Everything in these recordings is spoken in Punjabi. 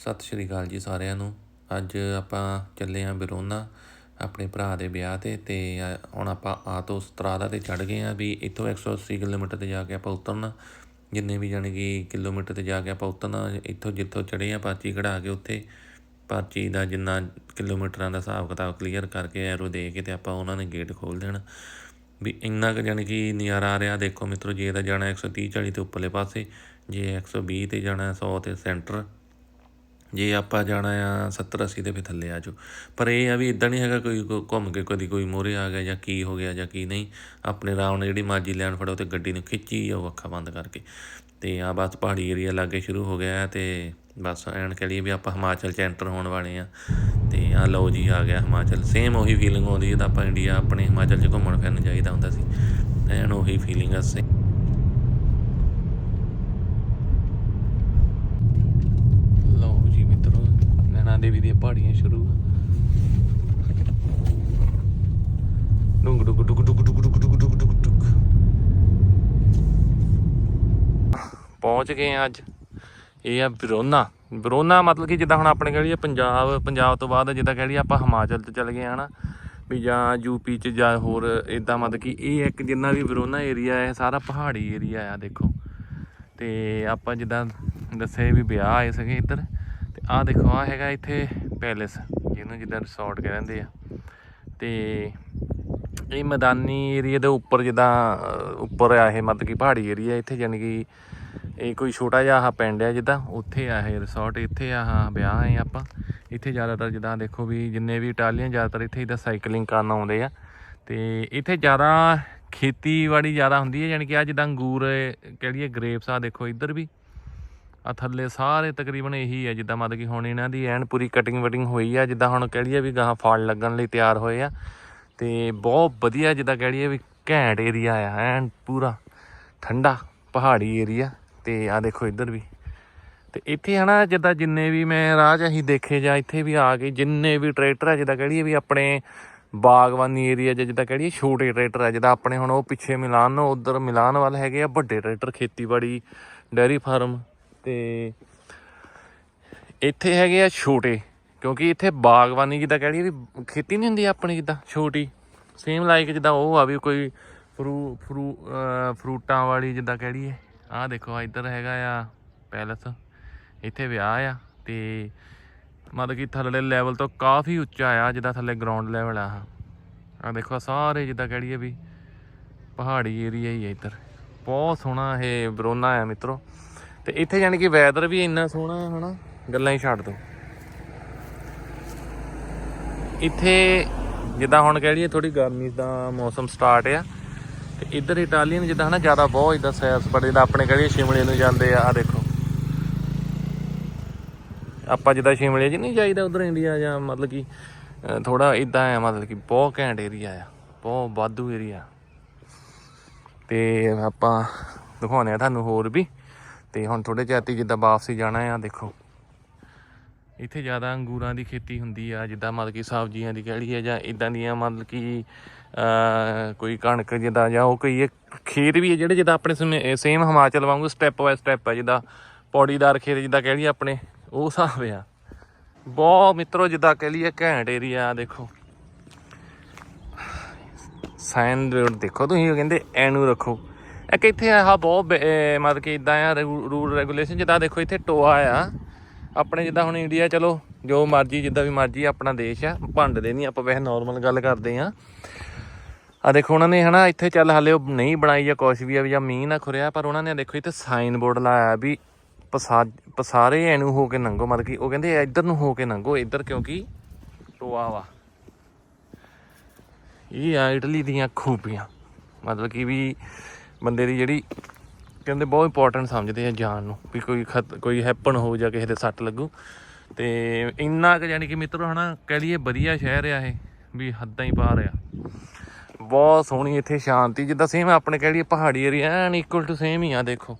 ਸਤਿ ਸ਼੍ਰੀ ਅਕਾਲ ਜੀ ਸਾਰਿਆਂ ਨੂੰ। ਅੱਜ ਆਪਾਂ ਚੱਲੇ ਆਂ ਬਿਰੋਨਾ, ਆਪਣੇ ਭਰਾ ਦੇ ਵਿਆਹ ਤੇ ਤੇ ਹੁਣ ਆਪਾਂ ਆਤੋ ਸਤਰਾਦਾ ਤੇ ਚੜ ਗਏ ਆਂ ਵੀ ਇੱਥੋਂ 180 ਕਿਲੋਮੀਟਰ ਤੇ ਜਾ ਕੇ ਆਪਾਂ ਉਤਰਨਾ। ਜਿੰਨੇ ਵੀ ਜਾਣੀ ਕਿ ਕਿਲੋਮੀਟਰ ਤੇ ਜਾ ਕੇ ਆਪਾਂ ਉਤਰਨਾ, ਇੱਥੋਂ ਜਿੱਥੋਂ ਚੜੇ ਆਂ ਪਰਚੀ ਕਢਾ ਕੇ ਉੱਥੇ। ਪਰਚੀ ਦਾ ਜਿੰਨਾ ਕਿਲੋਮੀਟਰਾਂ ਦਾ ਹਿਸਾਬ ਕਿਤਾਬ ਕਲੀਅਰ ਕਰਕੇ ਐਰੋ ਦੇ ਕੇ ਤੇ ਆਪਾਂ ਉਹਨਾਂ ਨੇ ਗੇਟ ਖੋਲ ਦੇਣਾ। ਵੀ ਇੰਨਾ ਕੁ ਜਾਣੀ ਕਿ ਨਜ਼ਾਰਾ ਆ ਰਿਹਾ। ਦੇਖੋ ਮਿੱਤਰੋ, ਜੇ ਤਾਂ ਜਾਣਾ 130 40 ਤੇ ਉੱਪਰਲੇ ਪਾਸੇ, ਜੇ 120 ਤੇ ਜਾਣਾ 100 ਤੇ ਸੈਂਟਰ ਜੇ ਆਪਾਂ ਜਾਣਾ ਆ 70 80 ਤੇ ਫਿਰ ਥੱਲੇ ਆ ਜਾਓ। ਪਰ ਇਹ ਆ ਵੀ ਇਦਾਂ ਨਹੀਂ ਹੈਗਾ ਕੋਈ ਘੁੰਮ ਕੇ ਕਦੀ ਕੋਈ ਮੋਰੇ ਆ ਗਿਆ ਜਾਂ ਕੀ ਹੋ ਗਿਆ ਜਾਂ ਕੀ ਨਹੀਂ। ਆਪਣੇ ਆਰਾਮ ਨਾਲ ਜਿਹੜੀ ਮਾਜੀ ਲੈਣ ਫੜੋ ਤੇ ਗੱਡੀ ਨੂੰ ਖਿੱਚੀ ਜਾਓ ਅੱਖਾਂ ਬੰਦ ਕਰਕੇ। ਤੇ ਆ ਬਸ ਪਹਾੜੀ ਏਰੀਆ ਲਾਗੇ ਸ਼ੁਰੂ ਹੋ ਗਿਆ ਹੈ ਤੇ ਬਸ ਐਨ ਕਹ ਲਈਏ ਵੀ ਆਪਾਂ ਹਿਮਾਚਲ ਚ ਐਂਟਰ ਹੋਣ ਵਾਲੇ ਆ। ਤੇ ਆ ਲਓ ਜੀ ਆ ਗਿਆ ਹਿਮਾਚਲ। ਸੇਮ ਉਹੀ ਫੀਲਿੰਗ ਆਉਂਦੀ ਹੈ ਤਾਂ ਆਪਾਂ ਇੰਡੀਆ ਆਪਣੇ ਹਿਮਾਚਲ ਚ ਘੁੰਮਣ ਫਿਰਨ ਜਾਈਦਾ ਹੁੰਦਾ ਸੀ। ਐਨ ਉਹੀ ਫੀਲਿੰਗ ਆ ਸੇਮ ਲਓ ਜੀ ਮਿੱਤਰੋ ਨੈਣਾ ਦੇਵੀ ਦੀਆਂ ਪਹਾੜੀਆਂ ਸ਼ੁਰੂ ਡੁੰਗ ਡੁੰਗ ਡੁੰਗ ਡੁੰਗ ਡੁੰਗ ਡੁੰਗ ਡੁੰਗ ਡੁੰਗ ਡੁੰਗ ਡੁੰਗ ਪਹੁੰਚ ਗਏ ਆ ਅੱਜ। ਇਹ ਆ ਬਿਰੋਨਾ ਬਿਰੋਨਾ ਮਤਲਬ ਕਿ ਜਿੱਦਾਂ ਹੁਣ ਆਪਣੇ ਕਹਿ ਲਈਏ ਪੰਜਾਬ ਪੰਜਾਬ ਤੋਂ ਬਾਅਦ ਜਿੱਦਾਂ ਕਹਿ ਲਈਏ ਆਪਾਂ ਹਿਮਾਚਲ ਤੇ ਚਲੇ ਗਏ ਆ ਵੀ ਜਾਂ ਯੂਪੀ ਚ ਜਾਂ ਹੋਰ ਇਦਾਂ ਮਤਲਬ ਕਿ ਇਹ ਇੱਕ ਜਿੰਨਾ ਵੀ ਬਿਰੋਨਾ ਏਰੀਆ ਹੈ ਸਾਰਾ ਪਹਾੜੀ ਏਰੀਆ ਆ ਦੇਖੋ। ਤੇ ਆਪਾਂ ਜਿੱਦਾਂ ਦੱਸੇ ਵੀ ਵਿਆਹ ਆਏ ਸੀਗੇ ਇੱਧਰ। ਤੇ ਆਹ ਦੇਖੋ, ਆ ਹੈਗਾ ਇੱਥੇ ਪੈਲੇਸ, ਜਿਹਨੂੰ ਜਿੱਦਾਂ ਰਿਸੋਰਟ ਕਹਿੰਦੇ ਆ। ਤੇ ਇਹ ਮੈਦਾਨੀ ਏਰੀਆ ਦੇ ਉੱਪਰ ਜਿੱਦਾਂ ਉੱਪਰ ਆ ਇਹ ਮਤਲਬ ਕਿ ਪਹਾੜੀ ਏਰੀਆ ਇੱਥੇ, ਜਾਣੀ ਕਿ ਇਹ ਕੋਈ ਛੋਟਾ ਜਿਹਾ ਆਹ ਪਿੰਡ ਆ ਜਿੱਦਾਂ, ਉੱਥੇ ਆ ਇਹ ਰਿਸੋਰਟ ਇੱਥੇ ਆ ਹਾਂ ਵਿਆਹ ਹੈ ਆਪਾਂ। ਇੱਥੇ ਜ਼ਿਆਦਾਤਰ ਜਿੱਦਾਂ ਦੇਖੋ ਵੀ ਜਿੰਨੇ ਵੀ ਇਟਾਲੀਅਨ ਜ਼ਿਆਦਾਤਰ ਇੱਥੇ ਇਦਾਂ ਸਾਈਕਲਿੰਗ ਕਰਨ ਆਉਂਦੇ ਆ। ਤੇ ਇੱਥੇ ਜ਼ਿਆਦਾ ਖੇਤੀਬਾੜੀ ਜ਼ਿਆਦਾ ਹੁੰਦੀ ਹੈ ਯਾਨੀ ਕਿ ਆ ਜਿੱਦਾਂ ਅੰਗੂਰ ਕਿਹੜੀ ਗ੍ਰੇਪਸ ਆ ਦੇਖੋ ਇੱਧਰ ਵੀ। ਆ ਥੱਲੇ ਸਾਰੇ ਤਕਰੀਬਨ ਇਹੀ ਹੈ ਜਿੱਦਾਂ ਮਤਲਬ ਕਿ ਹੁਣ ਇਹਨਾਂ ਦੀ ਐਨ ਪੂਰੀ ਕਟਿੰਗ ਵਟਿੰਗ ਹੋਈ ਆ, ਜਿੱਦਾਂ ਹੁਣ ਕਹਿ ਲਈਏ ਵੀ ਗਾਹਾਂ ਫਲ ਲੱਗਣ ਲਈ ਤਿਆਰ ਹੋਏ ਆ। ਤੇ ਬਹੁਤ ਵਧੀਆ ਜਿੱਦਾਂ ਕਹਿ ਲਈਏ ਵੀ ਘੈਂਟ ਏਰੀਆ ਆ, ਐਨ ਪੂਰਾ ਠੰਡਾ ਪਹਾੜੀ ਏਰੀਆ ਤੇ ਆ ਦੇਖੋ ਇੱਧਰ ਵੀ। ਤੇ ਇੱਥੇ ਹਨਾ ਜਿੱਦਾਂ ਜਿੰਨੇ ਵੀ ਮੈਂ ਰਾਹ 'ਚ ਅਸੀਂ ਦੇਖੇ ਜਾਂ ਇੱਥੇ ਵੀ ਆ ਕੇ ਜਿੰਨੇ ਵੀ ਟਰੈਕਟਰ ਆ, ਜਿੱਦਾਂ ਕਹਿ ਲਈਏ ਵੀ ਆਪਣੇ ਬਾਗਬਾਨੀ ਏਰੀਆ 'ਚ ਜਿੱਦਾਂ ਕਹਿ ਲਈਏ ਛੋਟੇ ਟਰੈਕਟਰ ਆ, ਜਿੱਦਾਂ ਆਪਣੇ ਹੁਣ ਉਹ ਪਿੱਛੇ ਮਿਲਾਨ ਨੂੰ ਉਧਰ ਮਿਲਾਨ ਵੱਲ ਹੈਗੇ ਆ ਵੱਡੇ ਟਰੈਕਟਰ ਖੇਤੀਬਾੜੀ ਡੈਰੀ ਫਾਰਮ ਤੇ ਇੱਥੇ ਹੈਗੇ ਆ ਛੋਟੇ, ਕਿਉਂਕਿ ਇੱਥੇ ਬਾਗਬਾਨੀ ਜਿੱਦਾਂ ਕਹਿ ਵੀ ਖੇਤੀ ਨਹੀਂ ਹੁੰਦੀ ਆਪਣੀ ਜਿੱਦਾਂ, ਛੋਟੀ। ਸੇਮ ਲਾਈਕ ਜਿੱਦਾਂ ਉਹ ਆ ਵੀ ਕੋਈ ਫਰੂ ਫਰੂ ਫਰੂਟਾਂ ਵਾਲੀ ਜਿੱਦਾਂ ਕਹਿ ਲਈਏ। ਆਹ ਦੇਖੋ ਇੱਧਰ ਹੈਗਾ ਆ ਪੈਲਸ, ਇੱਥੇ ਵਿਆਹ ਆ ਤੇ ਮਤਲਬ ਕਿ ਥੱਲੇ ਲੈਵਲ ਤੋਂ ਕਾਫੀ ਉੱਚਾ ਆ, ਜਿੱਦਾਂ ਥੱਲੇ ਗਰਾਊਂਡ ਲੈਵਲ ਆ ਆਹ। ਦੇਖੋ ਸਾਰੇ ਜਿੱਦਾਂ ਕਹਿ ਲਈਏ ਵੀ ਪਹਾੜੀ ਏਰੀਆ ਹੀ ਹੈ ਇੱਧਰ। ਬਹੁਤ ਸੋਹਣਾ ਇਹ ਬਰੋਨਾ ਆ ਮਿੱਤਰੋ। ਤੇ ਇੱਥੇ ਜਾਣੀ ਕਿ ਵੈਦਰ ਵੀ ਇੰਨਾ ਸੋਹਣਾ ਹੈ, ਹਨਾ? ਗੱਲਾਂ ਹੀ ਛੱਡ ਦੋ। ਇੱਥੇ ਜਿੱਦਾਂ ਹੁਣ ਕਹਿ ਲਈਏ ਥੋੜੀ ਗਰਮੀ ਦਾ ਮੌਸਮ ਸਟਾਰਟ ਆ, ਤੇ ਇੱਧਰ ਇਟਾਲੀਅਨ ਜਿੱਦਾਂ, ਹਨਾ, ਜ਼ਿਆਦਾ ਬਹੁਤ ਇਦਾਂ ਸੈਰ ਸਪਾਟੇ ਦਾ ਆਪਣੇ ਕਹਿ ਲਈਏ ਸ਼ਿਮਲੇ ਨੂੰ ਜਾਂਦੇ ਆ ਆ ਦੇਖੋ। ਆਪਾਂ ਜਿੱਦਾਂ ਸ਼ਿਮਲੇ 'ਚ ਨਹੀਂ ਜਾਈਦਾ ਉਧਰ ਇੰਡੀਆ ਜਾਂ ਮਤਲਬ ਕਿ ਥੋੜਾ ਇਦਾਂ ਆ, ਮਤਲਬ ਕਿ ਬਹੁਤ ਘੈਂਟ ਏਰੀਆ ਆ, ਬਹੁਤ ਵਾਧੂ ਏਰੀਆ ਤੇ ਆਪਾਂ ਦਿਖਾਉਂਦੇ ਆ ਤੁਹਾਨੂੰ ਹੋਰ ਵੀ। ਤੇ ਹੁਣ ਥੋੜੇ ਚਿਰ ਜਿੱਦਾਂ ਵਾਪਸੀ ਜਾਣਾ ਆ, ਦੇਖੋ। ਇੱਥੇ ਜ਼ਿਆਦਾ ਅੰਗੂਰਾਂ ਦੀ ਖੇਤੀ ਹੁੰਦੀ ਆ, ਜਿੱਦਾਂ ਮਤਲਬ ਕਿ ਸਬਜ਼ੀਆਂ ਦੀ ਕਹਿ ਲਈਏ ਜਾਂ ਇਦਾਂ ਦੀਆਂ ਮਤਲਬ ਕਿ ਕੋਈ ਕਣਕ ਜਿੱਦਾਂ ਜਾਂ ਉਹ ਕੋਈ ਇੱਕ ਖੇਤ ਵੀ ਹੈ ਜਿਹੜੇ ਜਿੱਦਾਂ ਆਪਣੇ ਸੇਮ ਹਿਮਾਚਲ ਵਾਂਗੂ ਸਟੈਪ ਬਾਏ ਸਟੈਪ ਆ, ਜਿੱਦਾਂ ਪੌੜੀਦਾਰ ਖੇਤ ਜਿੱਦਾਂ ਕਹਿ ਲਈਏ ਆਪਣੇ, ਉਹ ਹਿਸਾਬ ਆ। ਬਹੁਤ ਮਿੱਤਰੋ, ਜਿੱਦਾਂ ਕਹਿ ਲਈਏ ਘੈਂਟ ਏਰੀਆ ਦੇਖੋ। ਸਾਈਨ ਦੇਖੋ ਤੁਸੀਂ, ਉਹ ਕਹਿੰਦੇ ਐਨੂੰ ਰੱਖੋ। ਇੱਕ ਇੱਥੇ ਆਹ ਬਹੁਤ ਬ- ਮਤਲਬ ਕਿ ਇਦਾਂ ਆ ਰੂਲ ਰੈਗੂਲੇਸ਼ਨ ਜਿੱਦਾਂ ਦੇਖੋ ਇੱਥੇ ਟੋਆ ਆ। ਆਪਣੇ ਜਿੱਦਾਂ ਹੁਣ ਇੰਡੀਆ ਚਲੋ, ਜੋ ਮਰਜ਼ੀ, ਜਿੱਦਾਂ ਵੀ ਮਰਜ਼ੀ ਆਪਣਾ ਦੇਸ਼ ਆ, ਭੰਡਦੇ ਨਹੀਂ ਆਪਾਂ ਵੈਸੇ ਨਾਰਮਲ ਗੱਲ ਕਰਦੇ ਆ। ਆ ਦੇਖੋ ਉਹਨਾਂ ਨੇ ਹਨਾ, ਇੱਥੇ ਚੱਲ ਹਾਲੇ ਉਹ ਨਹੀਂ ਬਣਾਈ ਜਾਂ ਕੁਛ ਵੀ ਆ ਵੀ ਜਾਂ ਮੀਂਹ ਨਾ ਖੁਰਿਆ, ਪਰ ਉਹਨਾਂ ਨੇ ਦੇਖੋ ਇੱਥੇ ਸਾਈਨ ਬੋਰਡ ਲਾਇਆ ਵੀ ਪਸਾ, ਪਸਾਰੇ ਐਨੂੰ ਹੋ ਕੇ ਨੰਗੋ, ਮਤਲਬ ਕਿ ਉਹ ਕਹਿੰਦੇ ਇੱਧਰ ਨੂੰ ਹੋ ਕੇ ਨੰਗੋ, ਇੱਧਰ ਕਿਉਂਕਿ ਟੋਆ ਵਾ। ਇਹ ਆ ਇਟਲੀ ਦੀਆਂ ਖੂਬੀਆਂ। ਮਤਲਬ ਕਿ ਵੀ ਬੰਦੇ ਦੀ ਜਿਹੜੀ ਕਹਿੰਦੇ ਬਹੁਤ ਇੰਪੋਰਟੈਂਟ ਸਮਝਦੇ ਆ ਜਾਨ ਨੂੰ ਵੀ ਕੋਈ ਖਤ, ਕੋਈ ਹੈਪਨ ਹੋ ਜਾਂ ਕਿਸੇ ਦੇ ਸੱਟ ਲੱਗੂ। ਤੇ ਇੰਨਾ ਕੁ ਯਾਨੀ ਕਿ ਮਿੱਤਰੋ ਹਨਾ, ਕਹਿ ਲਈਏ ਵਧੀਆ ਸ਼ਹਿਰ ਆ ਇਹ, ਵੀ ਹੱਦਾਂ ਹੀ ਪਾਰ ਆ। ਬਹੁਤ ਸੋਹਣੀ ਇੱਥੇ ਸ਼ਾਂਤੀ, ਜਿੱਦਾਂ ਸੇਮ ਆਪਣੇ ਕਹਿ ਲਈਏ ਪਹਾੜੀ area N equal to same ਹੀ ਆ, ਦੇਖੋ।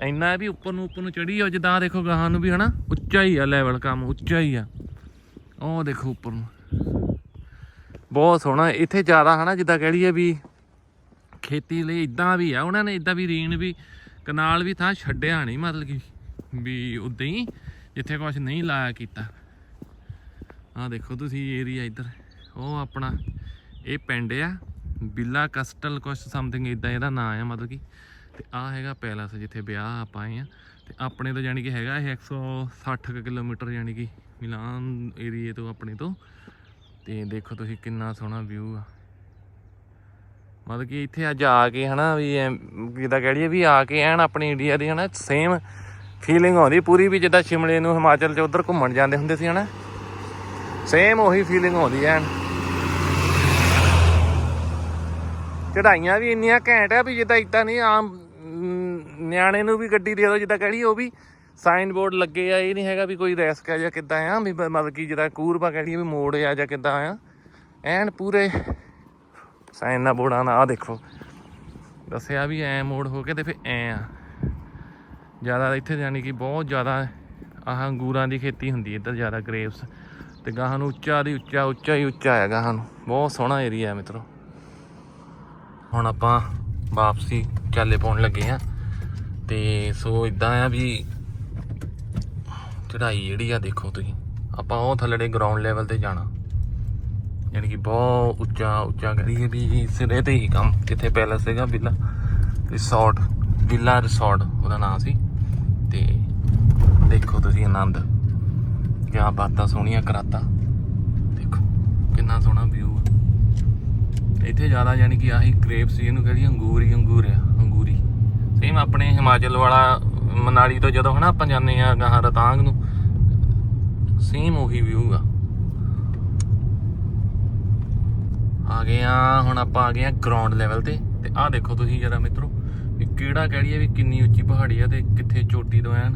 ਇੰਨਾ ਵੀ ਉੱਪਰ ਨੂੰ ਉੱਪਰ ਨੂੰ ਚੜੀ ਆ ਜਿੱਦਾਂ ਦੇਖੋ ਗਾਹਾਂ ਨੂੰ ਵੀ ਹਨਾ, ਉੱਚਾ ਹੀ ਆ ਲੈਵਲ ਕੰਮ, ਉੱਚਾ ਹੀ ਆ। ਉਹ ਦੇਖੋ ਉੱਪਰ ਨੂੰ। ਬਹੁਤ ਸੋਹਣਾ, ਇੱਥੇ ਜ਼ਿਆਦਾ ਹਨਾ, ਜਿੱਦਾਂ ਕਹਿ ਲਈਏ ਵੀ ਖੇਤੀ ਲਈ ਇਦਾਂ ਵੀ ਆ, ਉਹਨਾਂ ਨੇ ਇਦਾਂ ਵੀ ਰੀਣ ਵੀ, ਕਨਾਲ ਵੀ ਥਾਂ ਛੱਡਿਆ ਨਹੀਂ ਮਤਲਬ ਕਿ ਵੀ ਉਦਾਂ ਹੀ, ਜਿੱਥੇ ਕੁਝ ਨਹੀਂ ਲਾਇਆ ਕੀਤਾ। ਆਹ ਦੇਖੋ ਤੁਸੀਂ ਏਰੀਆ ਇੱਧਰ, ਉਹ ਆਪਣਾ, ਇਹ ਪਿੰਡ ਆ, ਬਿੱਲਾ ਕਸਟਲ ਕੁਛ ਸਮਥਿੰਗ ਇਦਾਂ ਇਹਦਾ ਨਾਂ ਆ, ਮਤਲਬ ਕਿ। ਤੇ ਆ ਹੈਗਾ ਪੈਲਸ ਜਿੱਥੇ ਵਿਆਹ ਆਪਾਂ ਆਏ ਆ, ਤੇ ਆਪਣੇ ਤੋਂ ਜਾਨੀ ਕਿ ਹੈਗਾ ਇਹ 160 ਕੁ ਕਿਲੋਮੀਟਰ ਜਾਨੀ ਕਿ ਮਿਲਾਨ ਏਰੀਏ ਤੋਂ ਆਪਣੇ ਤੋਂ। ਤੇ ਦੇਖੋ ਤੁਸੀਂ ਕਿੰਨਾ ਸੋਹਣਾ ਵਿਊ ਆ। ਮਤਲਬ ਕਿ ਇੱਥੇ ਅੱਜ ਆ ਕੇ ਹਨਾ ਵੀ ਐਂ ਜਿੱਦਾਂ ਕਹਿ ਲਈਏ ਵੀ ਆ ਕੇ ਐਨ ਆਪਣੀ ਇੰਡੀਆ ਦੀ ਹਨਾ ਸੇਮ ਫੀਲਿੰਗ ਆਉਂਦੀ ਪੂਰੀ ਵੀ ਜਿੱਦਾਂ ਸ਼ਿਮਲੇ ਨੂੰ ਹਿਮਾਚਲ ਚ ਉਧਰ ਘੁੰਮਣ ਜਾਂਦੇ ਹੁੰਦੇ ਸੀ ਹਨਾ। ਸੇਮ ਉਹੀ ਫੀਲਿੰਗ ਆਉਂਦੀ ਐਨ। ਚੜਾਈਆਂ ਵੀ ਇੰਨੀਆਂ ਘੈਂਟ ਆ ਵੀ ਜਿੱਦਾਂ ਇਦਾਂ ਨਹੀਂ ਆਮ ਨਿਆਣੇ ਨੂੰ ਵੀ ਗੱਡੀ ਦੇ ਦੋ ਜਿੱਦਾਂ ਕਹਿ ਲਈਏ ਉਹ ਵੀ ਸਾਈਨ ਬੋਰਡ ਲੱਗੇ ਆ, ਇਹ ਨਹੀਂ ਹੈਗਾ ਵੀ ਕੋਈ ਰੈਸਕ ਆ ਜਾਂ ਕਿੱਦਾਂ ਆ, ਵੀ ਮਤਲਬ ਕਿ ਜਿੱਦਾਂ ਕੂਰਬਾ ਕਹਿ ਲਈਏ ਵੀ ਮੋੜ ਆ ਜਾਂ ਕਿੱਦਾਂ ਆ। ਐਨ ਪੂਰੇ ਸਾਈਨ ਨਾ ਬੋਰਡਾਂ ਨਾ ਆ ਦੇਖੋ। ਦੱਸਿਆ ਵੀ ਐ ਮੋੜ ਹੋ ਕੇ ਤੇ ਫਿਰ ਐ ਆ। ਜ਼ਿਆਦਾ ਇੱਥੇ ਜਾਨੀ ਕਿ ਬਹੁਤ ਜ਼ਿਆਦਾ ਆਹ ਅੰਗੂਰਾਂ ਦੀ ਖੇਤੀ ਹੁੰਦੀ ਇੱਧਰ ਜ਼ਿਆਦਾ ਗ੍ਰੇਪਸ ਤੇ ਗਾਹਾਂ ਨੂੰ ਉੱਚਾ ਦੀ ਉੱਚਾ ਉੱਚਾ ਹੀ ਉੱਚਾ ਹੈ ਗਾਹਾਂ ਨੂੰ। ਬਹੁਤ ਸੋਹਣਾ ਏਰੀਆ ਹੈ ਮਿੱਤਰੋ। ਹੁਣ ਆਪਾਂ ਵਾਪਸੀ ਚਾਲੇ ਪਾਉਣ ਲੱਗੇ ਆ। ਤੇ ਸੋ ਇਦਾਂ ਆ ਵੀ ਚੜਾਈ ਜਿਹੜੀ ਆ ਦੇਖੋ ਤੁਸੀਂ। ਆਪਾਂ ਉਹ ਥੱਲੜੇ ਗਰਾਊਂਡ ਲੈਵਲ ਤੇ ਜਾਣਾ। ਯਾਨੀ ਕਿ ਬਹੁਤ ਉੱਚਾ ਉੱਚਾ ਕਰੀਏ ਵੀ ਸਿਰੇ ਤੇ ਹੀ ਕੰਮ, ਜਿੱਥੇ ਪੈਲਸ ਸੀਗਾ ਵਿਲਾ ਰਿਸੋਰਟ ਵਿਲਾ ਰਿਸੋਰਟ ਉਹਦਾ ਨਾਮ ਸੀ। ਤੇ ਦੇਖੋ ਤੁਸੀਂ ਆਨੰਦ, ਕਿਆ ਬਾਤਾਂ ਸੋਹਣੀਆਂ ਕਰਾਤਾ। ਦੇਖੋ ਕਿੰਨਾ ਸੋਹਣਾ ਵਿਊ ਆ। ਇੱਥੇ ਜ਼ਿਆਦਾ ਯਾਨੀ ਕਿ ਆਹੀ ਗ੍ਰੇਪਸ ਇਹਨੂੰ ਕਹਿੰਦੀ ਅੰਗੂਰ ਹੀ ਅੰਗੂਰ ਆ, ਅੰਗੂਰੀ। ਸੇਮ ਆਪਣੇ ਹਿਮਾਚਲ ਵਾਲਾ, ਮਨਾਲੀ ਤੋਂ ਜਦੋਂ ਹਨਾ ਆਪਾਂ ਜਾਂਦੇ ਆ ਗਾਹਾਂ ਰਤਾਂਗ ਨੂੰ ਸੇਮ ਉਹੀ ਵਿਊ ਆ। ਆ ਗਏ ਆ, ਹੁਣ ਆਪਾਂ ਆ ਗਏ ਆ ਗਰਾਊਂਡ ਲੈਵਲ ਤੇ। ਤੇ ਆਹ ਦੇਖੋ ਤੁਸੀਂ ਜਰਾ ਮਿੱਤਰੋ, ਵੀ ਕਿਹੜਾ ਕਹਿ ਵੀ ਕਿੰਨੀ ਉੱਚੀ ਪਹਾੜੀ ਆ ਤੇ ਕਿੱਥੇ ਚੋਟੀ ਤੋਂ ਐਨ।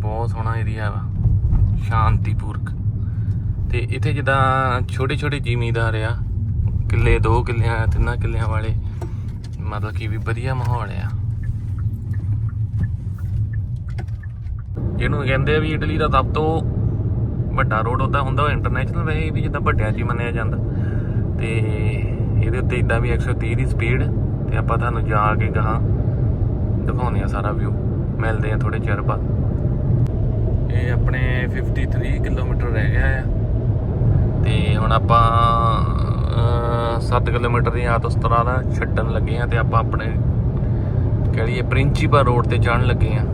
ਬਹੁਤ ਸੋਹਣਾ ਏਰੀਆ ਵਾ, ਸ਼ਾਂਤੀਪੂਰਕ। ਤੇ ਇੱਥੇ ਜਿੱਦਾਂ ਛੋਟੇ ਛੋਟੇ ਜ਼ਿਮੀਂਦਾਰ ਆ, ਕਿੱਲੇ, ਦੋ ਕਿੱਲਿਆਂ, ਤਿੰਨਾਂ ਕਿੱਲਿਆਂ ਵਾਲੇ, ਮਤਲਬ ਕਿ ਵੀ ਵਧੀਆ ਮਾਹੌਲ ਆ। ਇਹਨੂੰ ਕਹਿੰਦੇ ਆ ਵੀ ਇਟਲੀ ਦਾ ਸਭ ਤੋਂ ਵੱਡਾ ਰੋਡ ਉਹਦਾ ਹੁੰਦਾ ਇੰਟਰਨੈਸ਼ਨਲ ਵੇ ਵੀ ਜਿੱਦਾਂ ਵੱਡਿਆਂ 'ਚ ਮੰਨਿਆ ਜਾਂਦਾ। ਤੇ ਇਹਦੇ ਉੱਤੇ ਇਦਾਂ ਵੀ 130 ਦੀ ਸਪੀਡ ਤੇ ਆਪਾਂ ਤੁਹਾਨੂੰ ਜਾ ਕੇ ਗਾਹਾਂ ਦਿਖਾਉਂਦੇ ਆ ਸਾਰਾ ਵਿਊ ਮਿਲਦੇ ਆ ਥੋੜੇ ਚਿਰ ਬਾਅਦ। ਇਹ ਆਪਣੇ 53 ਕਿਲੋਮੀਟਰ ਰਹਿ ਗਿਆ ਆ। ਤੇ ਹੁਣ ਆਪਾਂ 7 ਕਿਲੋਮੀਟਰ ਦੀ ਆਤੋਸਤਰਾ ਦਾ ਛੱਡਣ ਲੱਗੇ ਆ ਤੇ ਆਪਾਂ ਆਪਣੇ ਕਹਿ ਲਈਏ ਪ੍ਰਿੰਚੀਪਲ ਰੋਡ ਤੇ ਚੜਨ ਲੱਗੇ ਆ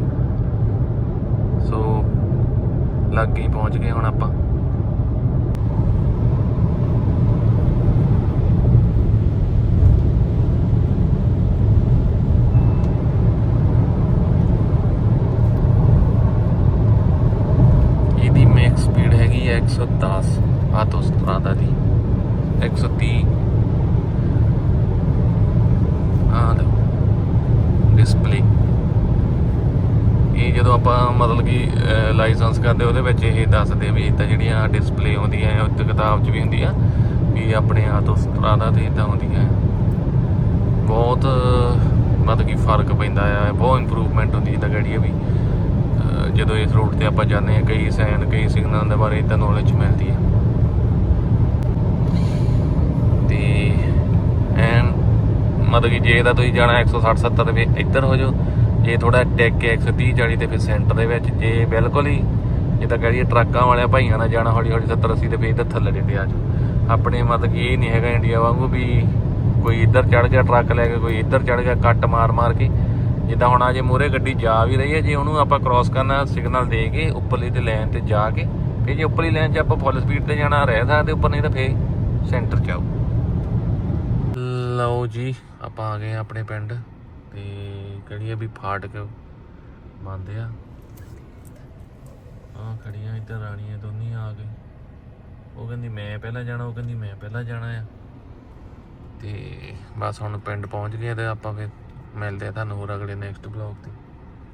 ਸੋ ਲੱਗ ਹੀ ਪਹੁੰਚ ਗਏ ਹੁਣ ਆਪਾਂ ਇਹਦੀ ਮੈਕਸ ਸਪੀਡ ਹੈਗੀ ਹੈ 110 ਆਟੋਸਟਰਾਦਾ 130 ਆਹ ਦੇਖੋ ਡਿਸਪਲੇ ਇਹ ਜਦੋਂ ਆਪਾਂ ਮਤਲਬ ਕਿ ਲਾਇਸੈਂਸ ਕਰਦੇ, ਉਹਦੇ ਵਿੱਚ ਇਹ ਦੱਸਦੇ ਵੀ ਇਦਾਂ ਜਿਹੜੀਆਂ ਡਿਸਪਲੇ ਆਉਂਦੀਆਂ ਆ ਉੱਤੇ ਕਿਤਾਬ 'ਚ ਵੀ ਹੁੰਦੀ ਆ ਵੀ ਆਪਣੇ ਆਟੋਸਟਰਾਦਾ ਤੇ ਇਦਾਂ ਹੁੰਦੀਆਂ ਬਹੁਤ, ਮਤਲਬ ਕਿ ਫ਼ਰਕ ਪੈਂਦਾ ਆ, ਬਹੁਤ ਇੰਪਰੂਵਮੈਂਟ ਹੁੰਦੀ ਜਿੱਦਾਂ ਗਾੜੀ ਵੀ। ਜਦੋਂ ਇਸ ਰੂਟ ਤੇ ਆਪਾਂ ਜਾਂਦੇ ਆ ਕਈ ਸਾਈਨ ਕਈ ਸਿਗਨਲਾਂ ਦੇ ਬਾਰੇ ਇਦਾਂ ਨੌਲੇਜ ਮਿਲਦੀ ਆ ਤੇ ਐਨ ਮਤਲਬ ਕਿ ਜੇ ਤਾਂ ਤੁਸੀਂ ਜਾਣਾ 160 70 ਰੁਪਏ ਇੱਧਰ ਹੋ ਜਾਓ, ਜੇ ਥੋੜਾ ਟੈਕ ਕੇ 130 40 ਤੇ ਫਿਰ ਸੈਂਟਰ ਦੇ ਵਿੱਚ, ਜੇ ਬਿਲਕੁਲ ਹੀ ਜੇ ਜਿੱਦਾਂ ਕਹੀਏ ਟਰੱਕਾਂ ਵਾਲਿਆਂ ਭਾਈਆਂ ਨਾਲ ਜਾਣਾ ਹੌਲੀ ਹੌਲੀ 70 80 ਤੇ ਫਿਰ ਇੱਧਰ ਥੱਲੇ ਦੇ ਆ ਜਾਓ। ਆਪਣੇ ਮਤਲਬ ਕਿ ਇਹ ਨਹੀਂ ਹੈਗਾ ਇੰਡੀਆ ਵਾਂਗੂ ਵੀ ਕੋਈ ਇੱਧਰ ਚੜ ਗਿਆ ਟਰੱਕ ਲੈ ਕੇ, ਕੋਈ ਇੱਧਰ ਚੜ ਗਿਆ, ਕੱਟ ਮਾਰ ਮਾਰ ਕੇ ਜਿੱਦਾਂ ਹੁਣ ਆ ਜੇ ਮੂਰੇ ਗੱਡੀ ਜਾ ਵੀ ਰਹੀ ਹੈ, ਜੇ ਉਹਨੂੰ ਆਪਾਂ ਕ੍ਰਾਸ ਕਰਨਾ ਸਿਗਨਲ ਦੇ ਕੇ ਉੱਪਰਲੀ ਤੇ ਲਾਈਨ ਤੇ ਜਾ ਕੇ, ਫਿਰ ਜੇ ਉੱਪਰਲੀ ਲਾਈਨ 'ਚ ਆਪਾਂ ਫੁੱਲ ਸਪੀਡ ਤੇ ਜਾਣਾ, ਰਹਿ ਸਕਦੇ ਉੱਪਰ, ਨਹੀਂ ਤਾਂ ਫੇਰ ਸੈਂਟਰ 'ਚ ਆਓ। ਲਓ ਜੀ, ਆਪਾਂ ਆ ਗਏ ਆ ਆਪਣੇ ਪਿੰਡ ਤੇ ਕਿਹੜੀ ਆ ਵੀ ਫਾਟਕ ਬੰਦ ਆ। ਆ ਖੜੀਆਂ ਇੱਧਰ ਰਾਣੀਆਂ ਦੋਨੀ ਆ ਗਏ। ਉਹ ਕਹਿੰਦੀ, ਮੈਂ ਪਹਿਲਾਂ ਜਾਣਾ। ਉਹ ਕਹਿੰਦੀ, ਮੈਂ ਪਹਿਲਾਂ ਜਾਣਾ ਆ। ਤੇ ਬਸ ਹੁਣ ਪਿੰਡ ਪਹੁੰਚ ਗਏ ਤੇ ਆਪਾਂ ਫਿਰ ਮਿਲਦੇ ਆ ਤੁਹਾਨੂੰ ਹੋਰ ਅਗਲੇ ਨੈਕਸਟ ਬਲੌਗ ਤੇ।